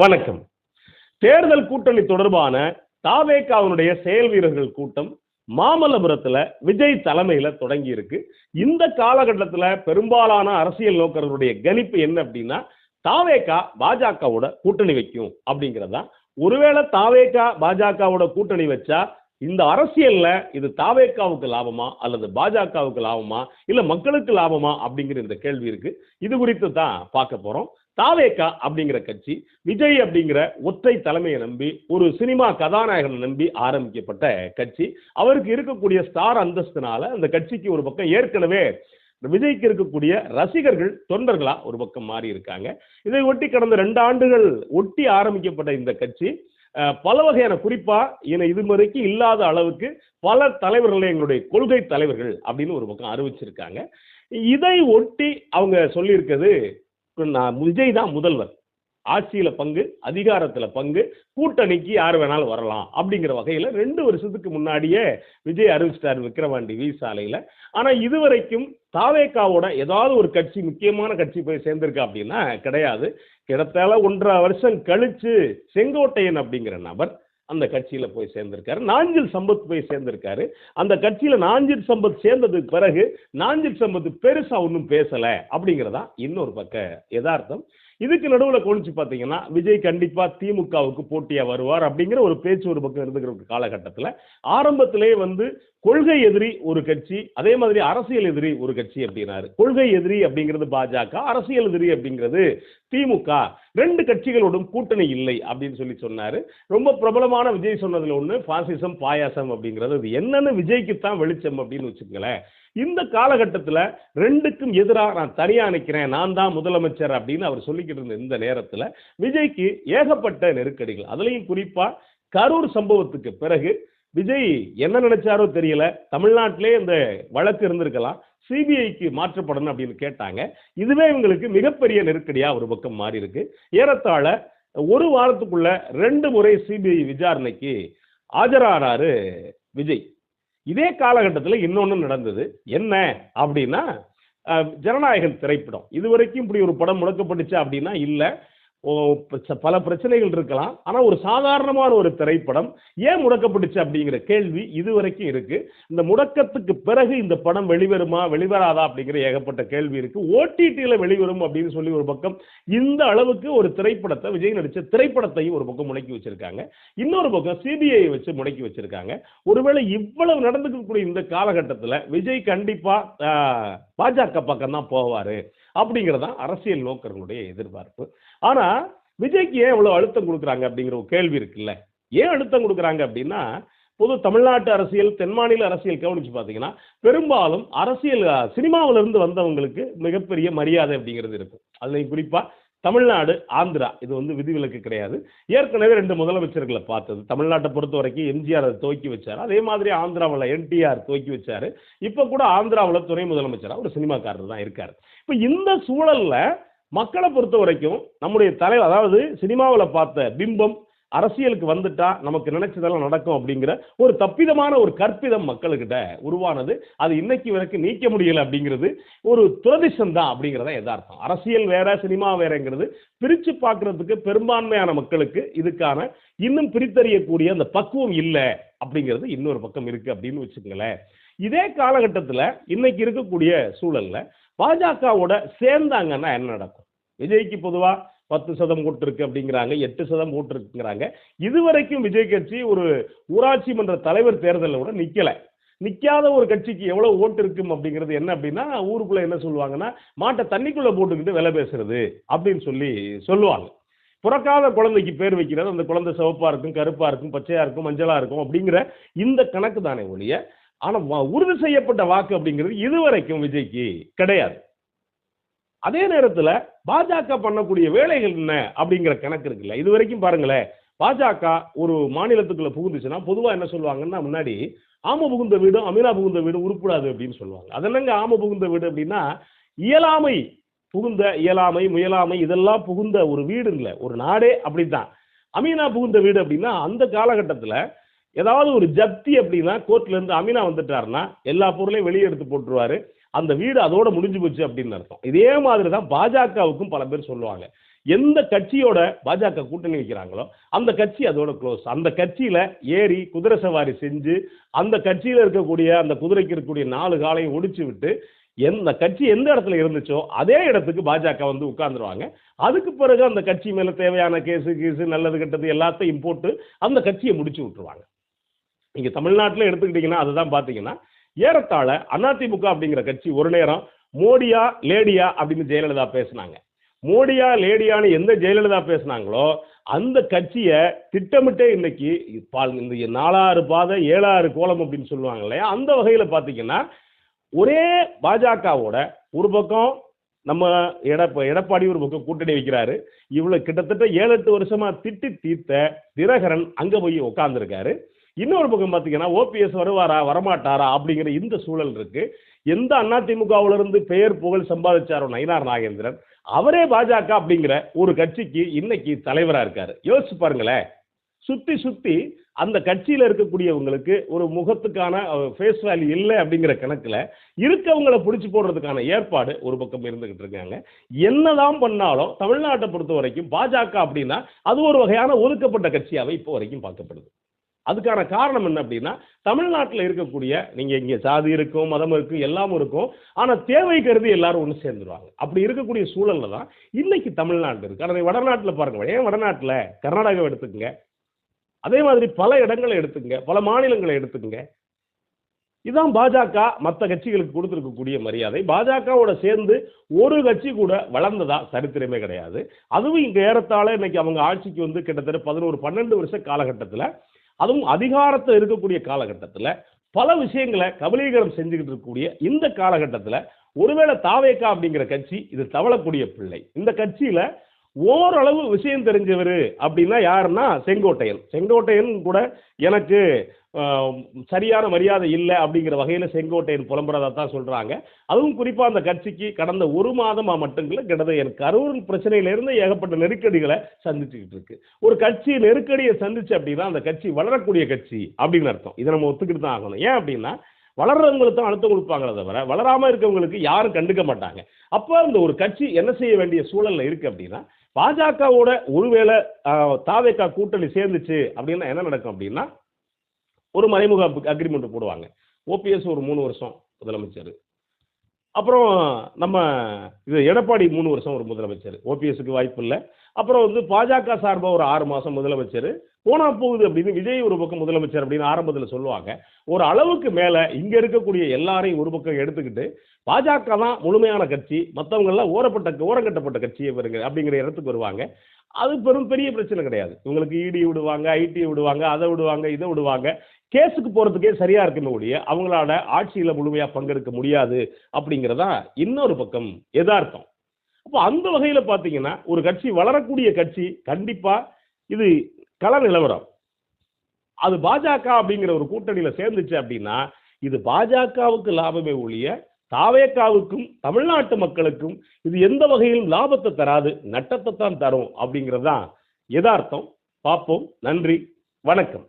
வணக்கம். தேர்தல் கூட்டணி தொடர்பான தாவேக்காவினுடைய செயல் வீரர்கள் கூட்டம் மாமல்லபுரத்துல விஜய் தலைமையில தொடங்கி இருக்கு இந்த காலகட்டத்துல பெரும்பாலான அரசியல் நோக்கர்களுடைய கணிப்பு என்ன அப்படின்னா தாவேக்கா பாஜகவோட கூட்டணி வைக்கும் அப்படிங்கிறதா ஒருவேளை தாவேக்கா பாஜகவோட கூட்டணி வச்சா இந்த அரசியல்ல இது தாவேக்காவுக்கு லாபமா அல்லது பாஜகவுக்கு லாபமா இல்ல மக்களுக்கு லாபமா அப்படிங்கிற இந்த கேள்வி இருக்கு. இது குறித்து தான் பார்க்க போறோம். தாவேக்கா அப்படிங்கிற கட்சி விஜய் அப்படிங்கிற ஒற்றை தலைமையை நம்பி ஒரு சினிமா கதாநாயகனை நம்பி ஆரம்பிக்கப்பட்ட கட்சி. அவருக்கு இருக்கக்கூடிய ஸ்டார் அந்தஸ்தினால அந்த கட்சிக்கு ஒரு பக்கம் ஏற்கனவே விஜய்க்கு இருக்கக்கூடிய ரசிகர்கள் தொண்டர்களா ஒரு பக்கம் மாறி இருக்காங்க. இதை ஒட்டி கடந்த ரெண்டு ஆண்டுகள் ஒட்டி ஆரம்பிக்கப்பட்ட இந்த கட்சி பல வகையான குறிப்பா என இதுமுறைக்கு இல்லாத அளவுக்கு பல தலைவர்களை எங்களுடைய கொள்கை தலைவர்கள் அப்படின்னு ஒரு பக்கம் அறிவிச்சிருக்காங்க. இதை ஒட்டி அவங்க சொல்லியிருக்கிறது நான் விஜய் தான் முதல்வர். ஆட்சியில பங்கு அதிகாரத்துல பங்கு கூட்டணிக்கு யார் வேணாலும் வரலாம் அப்படிங்கிற வகையில ரெண்டு வருஷத்துக்கு முன்னாடியே விஜய் அறிவிச்சிட்டார் விக்ரவாண்டி வி சாலையில. ஆனா இதுவரைக்கும் தாவேக்காவோட ஏதாவது ஒரு கட்சி முக்கியமான கட்சி போய் சேர்ந்திருக்கா அப்படின்னா கிடையாது. கிட்டத்தால ஒன்றரை வருஷம் கழிச்சு செங்கோட்டையன் அப்படிங்கிற நபர் அந்த கட்சியில் போய் சேர்ந்திருக்காரு. நாஞ்சில் சம்பத் போய் சேர்ந்திருக்காரு. அந்த கட்சியில் நாஞ்சில் சம்பத் சேர்ந்ததுக்கு பிறகு நாஞ்சில் சம்பத் பெருசாக ஒன்றும் பேசலை அப்படிங்கிறதா இன்னொரு பக்க யதார்த்தம். இதுக்கு நடுவில் கொழிச்சு பார்த்தீங்கன்னா விஜய் கண்டிப்பாக திமுகவுக்கு போட்டியாக வருவார் அப்படிங்கிற ஒரு பேச்சு ஒரு பக்கம் இருந்துக்கிற ஒரு காலகட்டத்தில் ஆரம்பத்திலே வந்து கொள்கை எதிரி ஒரு கட்சி அதே மாதிரி அரசியல் எதிரி ஒரு கட்சி அப்படின்னாரு கொள்கை எதிரி அப்படிங்கிறது பாஜக அரசியல் எதிரி அப்படிங்கிறது திமுக. ரெண்டு கட்சிகளோடும் கூட்டணி இல்லை அப்படின்னு சொல்லி சொன்னாரு. ரொம்ப பிரபலமான விஜய் சொன்னதுல ஒண்ணு பாசிசம் பாயாசம் அப்படிங்கிறது. அது என்னன்னு விஜய்க்கு தான் வெளிச்சம் அப்படின்னு வச்சுக்கங்களேன். இந்த காலகட்டத்துல ரெண்டுக்கும் எதிராக நான் தனியா நிற்கிறேன் நான் தான் முதலமைச்சர் அப்படின்னு அவர் சொல்லிக்கிட்டு இருந்த இந்த நேரத்துல விஜய்க்கு ஏகப்பட்ட நெருக்கடிகள். அதுலயும் குறிப்பா கரூர் சம்பவத்துக்கு பிறகு விஜய் என்ன நினைச்சாரோ தெரியல. தமிழ்நாட்டிலே இந்த வழக்கு இருந்திருக்கலாம். சிபிஐக்கு மாற்றப்படணும் அப்படின்னு கேட்டாங்க. இதுவே இவங்களுக்கு மிகப்பெரிய நெருக்கடியா ஒரு பக்கம் மாறி இருக்கு. ஏறத்தாழ ஒரு வாரத்துக்குள்ள ரெண்டு முறை சிபிஐ விசாரணைக்கு ஆஜரானாரு விஜய். இதே காலகட்டத்தில் இன்னொன்று நடந்தது. என்ன அப்படின்னா ஜனநாயகன் திரைப்படம். இதுவரைக்கும் இப்படி ஒரு படம் முடக்கப்பட்டுச்சு அப்படின்னா இல்லை. பல பிரச்சனைகள் இருக்கலாம். ஆனால் ஒரு சாதாரணமான ஒரு திரைப்படம் ஏன் முடக்கப்பட்டுச்சு அப்படிங்கிற கேள்வி இதுவரைக்கும் இருக்கு. இந்த முடக்கத்துக்கு பிறகு இந்த படம் வெளிவருமா வெளிவராதா அப்படிங்கிற ஏகப்பட்ட கேள்வி இருக்கு. ஓடிடியில் வெளிவரும் அப்படின்னு சொல்லி ஒரு பக்கம் இந்த அளவுக்கு ஒரு திரைப்படத்தை விஜய் நடித்த திரைப்படத்தையும் ஒரு பக்கம் முடக்கி வச்சிருக்காங்க. இன்னொரு பக்கம் சிபிஐ வச்சு முடக்கி வச்சிருக்காங்க. ஒருவேளை இவ்வளவு நடந்துக்கக்கூடிய இந்த காலகட்டத்தில் விஜய் கண்டிப்பாக பாஜக பக்கம் தான் போவார். அப்படிங்கிறதான் அரசியல் நோக்கர்களுடைய எதிர்பார்ப்பு. ஆனா விஜய்க்கு ஏன் இவ்வளவு அழுத்தம் கொடுக்குறாங்க அப்படிங்கிற ஒரு கேள்வி இருக்குல்ல? ஏன் அழுத்தம் கொடுக்குறாங்க அப்படின்னா பொது தமிழ்நாட்டு அரசியல் தென் மாநில அரசியல் கவனிச்சு பார்த்தீங்கன்னா பெரும்பாலும் அரசியல் சினிமாவிலிருந்து வந்தவங்களுக்கு மிகப்பெரிய மரியாதை அப்படிங்கிறது இருக்கும். அதுல குறிப்பா தமிழ்நாடு ஆந்திரா இது வந்து விதிவிலக்கு கிடையாது. ஏற்கனவே ரெண்டு முதலமைச்சர்களை பார்த்தது. தமிழ்நாட்டை பொறுத்த வரைக்கும் எம்ஜிஆர் அதை துவக்கி வச்சார். அதே மாதிரி ஆந்திராவில் என்டிஆர் துவக்கி வச்சார். இப்போ கூட ஆந்திராவில் துணை முதலமைச்சராக ஒரு சினிமாக்காரர் தான் இருக்கார். இப்போ இந்த சூழலில் மக்களை பொறுத்த வரைக்கும் நம்முடைய தலைவர் அதாவது சினிமாவில் பார்த்த பிம்பம் அரசியலுக்கு வந்துட்டா நமக்கு நினைச்சதெல்லாம் நடக்கும் அப்படிங்கிற ஒரு தப்பிதமான ஒரு கற்பிதம் மக்களுக்கிட்ட உருவானது. அது இன்னைக்கு வரைக்கும் நீக்க முடியல அப்படிங்கிறது ஒரு துரதிசம் தான் அப்படிங்கிறத எதார்த்தம். அரசியல் வேற சினிமா வேறங்கிறது பிரித்து பார்க்கறதுக்கு பெரும்பான்மையான மக்களுக்கு இதுக்கான இன்னும் பிரித்தறியக்கூடிய அந்த பக்குவம் இல்லை அப்படிங்கிறது இன்னொரு பக்கம் இருக்கு அப்படின்னு வச்சுக்கோங்களேன். இதே காலகட்டத்தில் இன்னைக்கு இருக்கக்கூடிய சூழல்ல பாஜகவோட சேர்ந்தாங்கன்னா என்ன நடக்கும்? விஜய்க்கு பொதுவாக பத்து சதம் கூட்டிருக்கு அப்படிங்கிறாங்க எட்டு சதம் கூட்டிருக்குங்கிறாங்க இதுவரைக்கும் விஜய் கட்சி ஒரு ஊராட்சி மன்ற தலைவர் தேர்தலில் கூட நிற்கலை நிற்காத ஒரு கட்சிக்கு எவ்வளோ ஓட்டு இருக்கும் அப்படிங்கிறது என்ன அப்படின்னா ஊருக்குள்ளே என்ன சொல்லுவாங்கன்னா மாட்டை தண்ணிக்குள்ளே போட்டுக்கிட்டு விலை பேசுறது அப்படின்னு சொல்லி சொல்லுவாங்க. பிறக்காத குழந்தைக்கு பேர் வைக்கிறது அந்த குழந்தை சிவப்பாக இருக்கும் கருப்பாக இருக்கும் பச்சையாக இருக்கும் மஞ்சளாக இருக்கும் அப்படிங்கிற இந்த கணக்கு தானே ஒழிய ஆனால் உறுதி செய்யப்பட்ட வாக்கு அப்படிங்கிறது இதுவரைக்கும் விஜய்க்கு கிடையாது. அதே நேரத்தில் பாஜக பண்ணக்கூடிய வேலைகள் என்ன அப்படிங்கிற கணக்கு இருக்குல்ல. இது வரைக்கும் பாருங்களேன். பாஜக ஒரு மாநிலத்துக்குள்ள புகுந்துச்சுன்னா பொதுவாக என்ன சொல்லுவாங்கன்னா முன்னாடி ஆம புகுந்த வீடும் அமீனா புகுந்த வீடும் உருப்படாது அப்படின்னு சொல்லுவாங்க. அதெல்லாங்க ஆம புகுந்த வீடு அப்படின்னா இயலாமை புகுந்த இயலாமை முயலாமை இதெல்லாம் புகுந்த ஒரு வீடுங்கள. ஒரு நாடே அப்படித்தான். அமீனா புகுந்த வீடு அப்படின்னா அந்த காலகட்டத்தில் ஏதாவது ஒரு ஜப்தி அப்படின்னா கோர்ட்ல இருந்து அமீனா வந்துட்டாருன்னா எல்லா பொருளையும் வெளியே எடுத்து போட்டுருவாரு. அந்த வீடு அதோட முடிஞ்சு போச்சு அப்படின்னு அர்த்தம். இதே மாதிரி தான் பாஜகவுக்கும் பல பேர் சொல்லுவாங்க. எந்த கட்சியோட பாஜக கூட்டணி வைக்கிறாங்களோ அந்த கட்சி அதோட க்ளோஸ் அந்த கட்சியில ஏறி குதிரை சவாரி செஞ்சு அந்த கட்சியில இருக்கக்கூடிய அந்த குதிரைக்கு இருக்கக்கூடிய நாலு காலையும் ஒடிச்சு விட்டு எந்த கட்சி எந்த இடத்துல இருந்துச்சோ அதே இடத்துக்கு பாஜக வந்து உட்கார்ந்துருவாங்க. அதுக்கு பிறகு அந்த கட்சி மேல தேவையான கேஸு கீஸு நல்லது கெட்டது எல்லாத்தையும் போட்டு அந்த கட்சியை முடிச்சு விட்டுருவாங்க. நீங்க தமிழ்நாட்டில் எடுத்துக்கிட்டீங்கன்னா அதுதான் பார்த்தீங்கன்னா ஏறத்தாழ அதிமுக அப்படிங்கிற கட்சி ஒரு நேரம் மோடியா லேடியா அப்படின்னு ஜெயலலிதா பேசினாங்க. மோடியா லேடியான்னு எந்த ஜெயலலிதா பேசினாங்களோ அந்த கட்சியை திட்டமிட்டே இன்னைக்கு பால் இந்த நாலாறு பாதை ஏழாறு கோலம் அப்படின்னு சொல்லுவாங்க இல்லையா? அந்த வகையில் பார்த்தீங்கன்னா ஒரே பாஜகவோட ஒரு பக்கம் நம்ம எடப்ப எடப்பாடி ஒரு பக்கம் கூட்டணி வைக்கிறாரு. இவ்வளவு கிட்டத்தட்ட ஏழு எட்டு வருஷமா திட்டி தீர்த்த தினகரன் அங்க போய் உட்கார்ந்துருக்காரு. இன்னொரு பக்கம் பார்த்தீங்கன்னா ஓபிஎஸ் வருவாரா வரமாட்டாரா அப்படிங்கிற இந்த சூழல் இருக்கு. எந்த அதிமுகவிலிருந்து பெயர் புகழ் சம்பாதிச்சாரோ நயினார் நாகேந்திரன் அவரே பாஜக அப்படிங்கிற ஒரு கட்சிக்கு இன்னைக்கு தலைவரா இருக்காரு. யோசிச்சு பாருங்களேன். சுத்தி சுத்தி அந்த கட்சியில இருக்கக்கூடியவங்களுக்கு ஒரு முகத்துக்கான ஃபேஸ் வேல்யூ இல்லை அப்படிங்கிற கணக்குல இருக்கவங்களை பிடிச்சி போடுறதுக்கான ஏற்பாடு ஒரு பக்கம் இருந்துகிட்டு இருக்காங்க. என்னதான் பண்ணாலும் தமிழ்நாட்டை பொறுத்த வரைக்கும் பாஜக அப்படின்னா அது ஒரு வகையான ஒதுக்கப்பட்ட கட்சியாவே இப்போ வரைக்கும் பார்க்கப்படுது. அதுக்கான காரணம் என்ன அப்படின்னா தமிழ்நாட்டில் இருக்கக்கூடிய நீங்க இங்க சாதி இருக்கும் மதம் இருக்கும் எல்லாமும் இருக்கும். ஆனா தேவை கருதி எல்லாரும் ஒன்று சேர்ந்துருவாங்க. அப்படி இருக்கக்கூடிய சூழல்ல தான் இன்னைக்கு தமிழ்நாடு இருக்கு. ஆனால் வடநாட்டில் பாருங்க. ஏன் வடநாட்டில்? கர்நாடகாவை எடுத்துக்கங்க. அதே மாதிரி பல இடங்களை எடுத்துக்கங்க. பல மாநிலங்களை எடுத்துக்கங்க. இதுதான் பாஜக மற்ற கட்சிகளுக்கு கொடுத்துருக்கக்கூடிய மரியாதை. பாஜகவோட சேர்ந்து ஒரு கட்சி கூட வளர்ந்ததா சரித்திரமே கிடையாது. அதுவும் இங்கே ஏறத்தாழ இன்னைக்கு அவங்க ஆட்சிக்கு வந்து கிட்டத்தட்ட பதினோரு பன்னெண்டு வருஷ காலகட்டத்தில் அதுவும் அதிகாரத்தில் இருக்கக்கூடிய காலகட்டத்தில் பல விஷயங்களை கபலீகரம் செஞ்சுக்கிட்டு இருக்கக்கூடிய இந்த காலகட்டத்தில் ஒருவேளை தாவேக்கா அப்படிங்கிற கட்சி இது தவளக்கூடிய பிள்ளை. இந்த கட்சியில ஓரளவு விஷயம் தெரிஞ்சவர் அப்படின்னா யாருன்னா செங்கோட்டையன். செங்கோட்டையன் கூட எனக்கு சரியான மரியாதை இல்லை அப்படிங்கிற வகையில் செங்கோட்டையன் புலம்புறதா தான் சொல்கிறாங்க அதுவும் குறிப்பாக அந்த கட்சிக்கு கடந்த ஒரு மாதமாக மட்டுங்கள கிட்டத்தட்ட என் கரூர் பிரச்சனையிலிருந்து ஏகப்பட்ட நெருக்கடிகளை சந்திச்சுக்கிட்டு இருக்கு. ஒரு கட்சி நெருக்கடியை சந்திச்சு அப்படின்னா அந்த கட்சி வளரக்கூடிய கட்சி அப்படின்னு அர்த்தம். இதை நம்ம ஒத்துக்கிட்டு தான் ஆகணும். ஏன் அப்படின்னா வளர்றவங்களுக்கு தான் அழுத்தம் கொடுப்பாங்களே தவிர வளராமல் இருக்கவங்களுக்கு யாரும் கண்டுக்க மாட்டாங்க. அப்போ அந்த ஒரு கட்சி என்ன செய்ய வேண்டிய சூழலில் இருக்குது அப்படின்னா பாஜகவோட ஒருவேளை தாவேக்கா கூட்டணி சேர்ந்துச்சு அப்படின்னா என்ன நடக்கும் அப்படின்னா ஒரு மறைமுக அக்ரிமெண்ட் போடுவாங்க. ஓபிஎஸ் ஒரு மூணு வருஷம் முதலமைச்சர். அப்புறம் நம்ம இது எடப்பாடி மூணு வருஷம் ஒரு முதலமைச்சர். ஓபிஎஸ்க்கு வாய்ப்பு இல்லை. அப்புறம் வந்து பாஜக சார்பாக ஒரு ஆறு மாதம் முதலமைச்சர். போனா போகுது அப்படின்னு விஜய் ஒரு பக்கம் முதலமைச்சர் அப்படின்னு ஆரம்பத்தில் சொல்லுவாங்க. ஒரு அளவுக்கு மேலே இங்கே இருக்கக்கூடிய எல்லாரையும் ஒரு பக்கம் எடுத்துக்கிட்டு பாஜக தான் முழுமையான கட்சி மற்றவங்கெல்லாம் ஓரப்பட்ட ஓரங்கட்டப்பட்ட கட்சியை வருங்க அப்படிங்கிற இடத்துக்கு வருவாங்க. அது பெரும் பெரிய பிரச்சனை கிடையாது. இவங்களுக்கு இடி விடுவாங்க ஐடி விடுவாங்க அதை விடுவாங்க இதை விடுவாங்க. கேஸுக்கு போகிறதுக்கே சரியாக இருக்குமே ஒழிய அவங்களால ஆட்சியில் முழுமையாக பங்கெடுக்க முடியாது அப்படிங்கிறதா இன்னொரு பக்கம் எதார்த்தம். அப்போ அந்த வகையில் பார்த்தீங்கன்னா ஒரு கட்சி வளரக்கூடிய கட்சி கண்டிப்பாக இது கள நிலவரம். அது பாஜக அப்படிங்கிற ஒரு கூட்டணியில் சேர்ந்துச்சு அப்படின்னா இது பாஜகவுக்கு லாபமே ஒழிய தாவேக்காவுக்கும் தமிழ்நாட்டு மக்களுக்கும் இது எந்த வகையிலும் லாபத்தை தராது நட்டத்தை தான் தரும் அப்படிங்கிறது தான் யதார்த்தம். பார்ப்போம். நன்றி. வணக்கம்.